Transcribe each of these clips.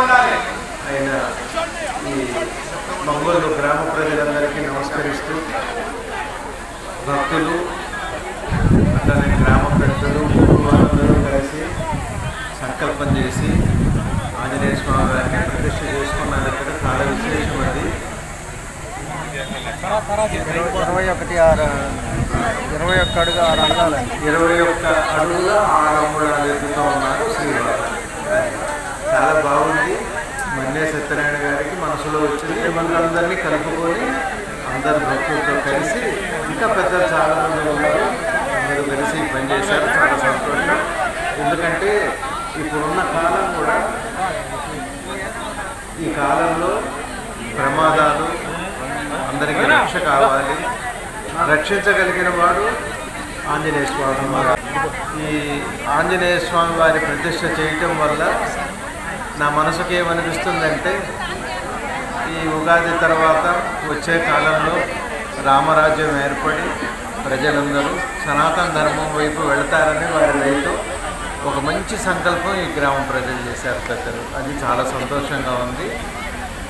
ఆయన ఈ మంగళూరు గ్రామ ప్రజలందరికీ నమస్కరిస్తూ భక్తులు అట్లానే గ్రామ పెద్దలు వాళ్ళందరూ కలిసి సంకల్పం చేసి ఆంజనేయ స్వామి గారిని ప్రతిష్ఠ చేసుకున్నారు. ఇక్కడ చాలా విశేషం అది. ఇరవై ఒకటి ఆరు ఇరవై ఒక్క అడుగు ఆరు అంగాలండి ఇరవై ఒక్క అడుగుల ఆరు అంగుళాలు ఎత్తుతో ఉన్నారు శ్రీవారు చాలా బాగుంది. సత్యనారాయణ గారికి మనసులో వచ్చింది మనందరినీ కలుపుకొని అందరు భక్తులతో కలిసి ఇంకా పెద్ద చాలా మంది ఉన్నారు. అందరూ కలిసి పనిచేశారు చాలా సంతోషం. ఎందుకంటే ఇప్పుడున్న కాలం కూడా ఈ కాలంలో ప్రమాదాలు అందరికీ రక్ష కావాలి. రక్షించగలిగిన వాడు ఆంజనేయ స్వామి వారు. ఈ ఆంజనేయ స్వామి వారి ప్రతిష్ట చేయటం వల్ల నా మనసుకి ఏమనిపిస్తుందంటే ఈ ఉగాది తర్వాత వచ్చే కాలంలో రామరాజ్యం ఏర్పడి ప్రజలందరూ సనాతన ధర్మం వైపు వెళతారని వారి రైతు ఒక మంచి సంకల్పం ఈ గ్రామ ప్రజలు చేశారు పెద్దలు. అది చాలా సంతోషంగా ఉంది.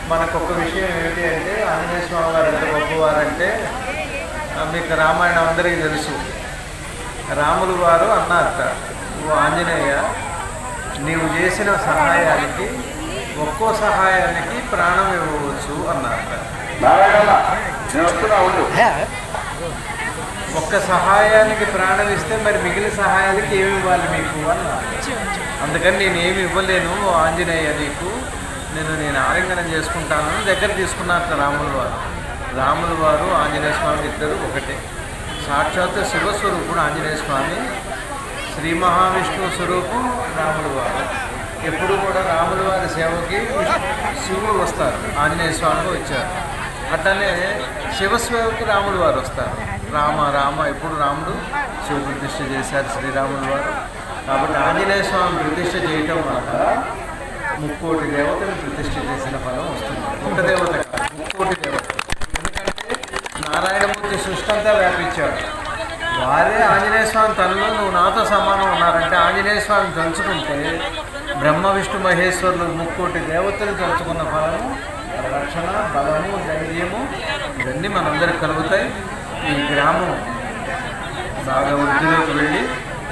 మనకు ఒక విషయం ఏమిటి అంటే ఆంజనేయ స్వామి వారు ఎంత గొప్పవారంటే మీకు రామాయణం అందరికీ తెలుసు. రాములు వారు అన్నారట "ఓ ఆంజనేయ నీవు చేసిన సహాయానికి ఒక్కో సహాయానికి ప్రాణం ఇవ్వవచ్చు అన్నారట ఒక్క సహాయానికి ప్రాణం ఇస్తే మరి మిగిలిన సహాయానికి ఏమి ఇవ్వాలి మీకు అన్నారు. అందుకని నేను ఏమి ఇవ్వలేను ఆంజనేయ నీకు. నేను నేను ఆలింగనం చేసుకుంటాను. దగ్గర తీసుకున్నారు రాముల వారు. రాముల వారు ఆంజనేయ స్వామి ఇద్దరు ఒకటే. సాక్షాత్ శివస్వరూపుడు ఆంజనేయ స్వామి. శ్రీ మహావిష్ణువు స్వరూపం రాముడు వారు. ఎప్పుడు కూడా రాముడు వారి సేవకి శివుడు వస్తారు. ఆంజనేయ స్వామికి వచ్చారు. అట్లనే శివస్వేవకి రాముడు వారు వస్తారు. రామ రామ ఎప్పుడు రాముడు శివ ప్రతిష్ఠ చేశారు శ్రీరాములు వారు. కాబట్టి ఆంజనేయ స్వామి ప్రతిష్ఠ చేయటం వల్ల ముక్కోటి దేవతలు ప్రతిష్ఠ చేసిన ఫలం వస్తుంది. ఒక దేవత కాదు, ముక్కోటి దేవత. ఎందుకంటే నారాయణమూర్తి సృష్టి అంతా వ్యాపించాడు. వారే ఆంజనేయ స్వామి తనలో నువ్వు నాతో సమానం ఉన్నారంటే ఆంజనేయ స్వామిని తలుచుకుంటే బ్రహ్మ విష్ణు మహేశ్వరులు ముక్కోటి దేవతలు తలుచుకున్న ఫలము రక్షణ బలము ధైర్యము ఇవన్నీ మనందరికి కలుగుతాయి. ఈ గ్రామం బాగా వృద్ధిలోకి వెళ్ళి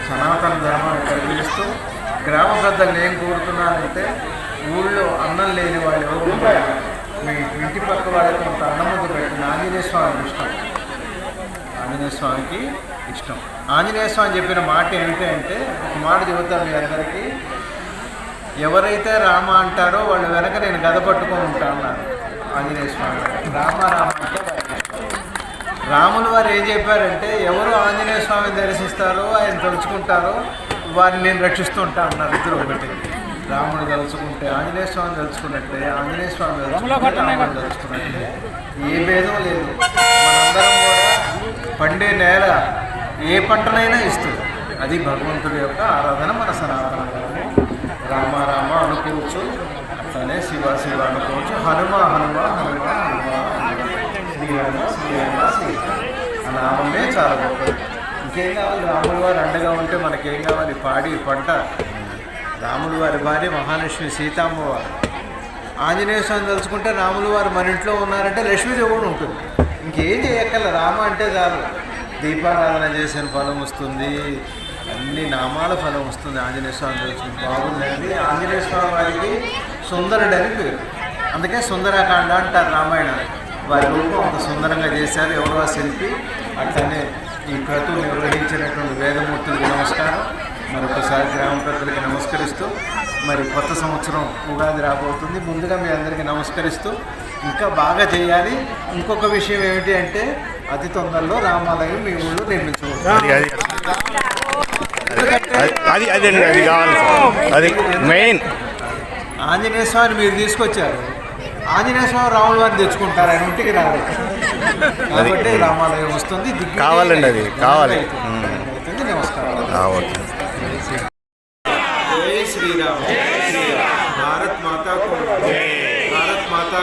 సనాతన ధర్మాన్ని కలిగిస్తూ గ్రామ పెద్దలు ఏం కోరుతున్నానంటే ఊళ్ళో అన్నం లేని వాళ్ళు ఎవరు మీ ఇంటి పక్క వాళ్ళకి కొంత అన్నం ముద్ద పెట్టిన ఆంజనేయ స్వామి ఇష్టం. ఆంజనేయ స్వామికి ఇష్టం. ఆంజనేయ స్వామి చెప్పిన మాట ఏమిటి అంటే ఒక మాట చెబుతాను మీ అందరికీ. ఎవరైతే రామ అంటారో వాళ్ళ వెనక నేను గద పట్టుకొని ఉంటాను అన్నారు ఆంజనేయ స్వామి. రామ రామ అంటే రాములు వారు ఏం చెప్పారంటే ఎవరు ఆంజనేయ స్వామిని దర్శిస్తారో ఆయన తలుచుకుంటారో వారిని నేను రక్షిస్తూ ఉంటాను అన్నారు ఇద్దరు ఒకటి. రాముడు తలుచుకుంటే ఆంజనేయ స్వామి తలుచుకున్నట్టే ఆంజనేయ స్వామి తలుచుకుంటే రాముడు తలుచుకున్నట్టే ఏ భేదం లేదు. ఉండే నేల ఏ పంటనైనా ఇస్తుంది. అది భగవంతుడి యొక్క ఆరాధన మన సనాతన ధర్మం. రామ రామ అనుకోవచ్చు. అట్లానే శివ శివ అనుకోవచ్చు. హనుమ హనుమ హనుమ హనుమ శ్రీరామ శ్రీరామ శ్రీరామ ఆ నామమే చాలా గొప్పది. ఇంకేం కావాలి? రాములు వారు అండగా ఉంటే మనకేం కావాలి? పాడి పంట. రాములు వారి భార్య మహాలక్ష్మి సీతామ్మ ఆంజనేయ స్వామి తలుచుకుంటే రాములు వారు మన ఇంట్లో ఉన్నారంటే లక్ష్మీదేవుడు ఉంటుంది. ఇంకేం చేయక్కల రామ అంటే చాలు. దీపారాధన చేసిన ఫలం వస్తుంది. అన్ని నామాల ఫలం వస్తుంది. ఆంజనేయ స్వామి తలుచుకుంటే బాగుందండి ఆంజనేయ స్వామి వారికి సుందరుడని పేరు. అందుకే సుందరకాండ అంటారు రామాయణం. వారి రూపం అంత సుందరంగా చేశారు. ఎవరో శిల్పి అట్లనే ఈ క్రతువు నిర్వహించినటువంటి వేదమూర్తులకి నమస్కారం. మరొకసారి గ్రామ ప్రజలకి నమస్కరిస్తూ మరి కొత్త సంవత్సరం ఉగాది రాబోతుంది. ముందుగా మీ అందరికీ నమస్కరిస్తూ ఇంకా బాగా చేయాలి. ఇంకొక విషయం ఏమిటి అంటే అతి తొందరలో రామాలయం మీ ఊళ్ళో నిర్మించబోతుంది అది అది కావాలి సార్. అది మెయిన్. ఆంజనేయ స్వామిని మీరు తీసుకొచ్చారు. ఆంజనేయ స్వామి రాముల వారిని తెచ్చుకుంటారు. ఆయన ఇంటికి రాదు కాబట్టి రామాలయం వస్తుంది. కావాలండి అది, కావాలి. నమస్కారం ఆ, ఓకే. జై శ్రీరామ్. భారత్ మాతా కో భారత్ మాతా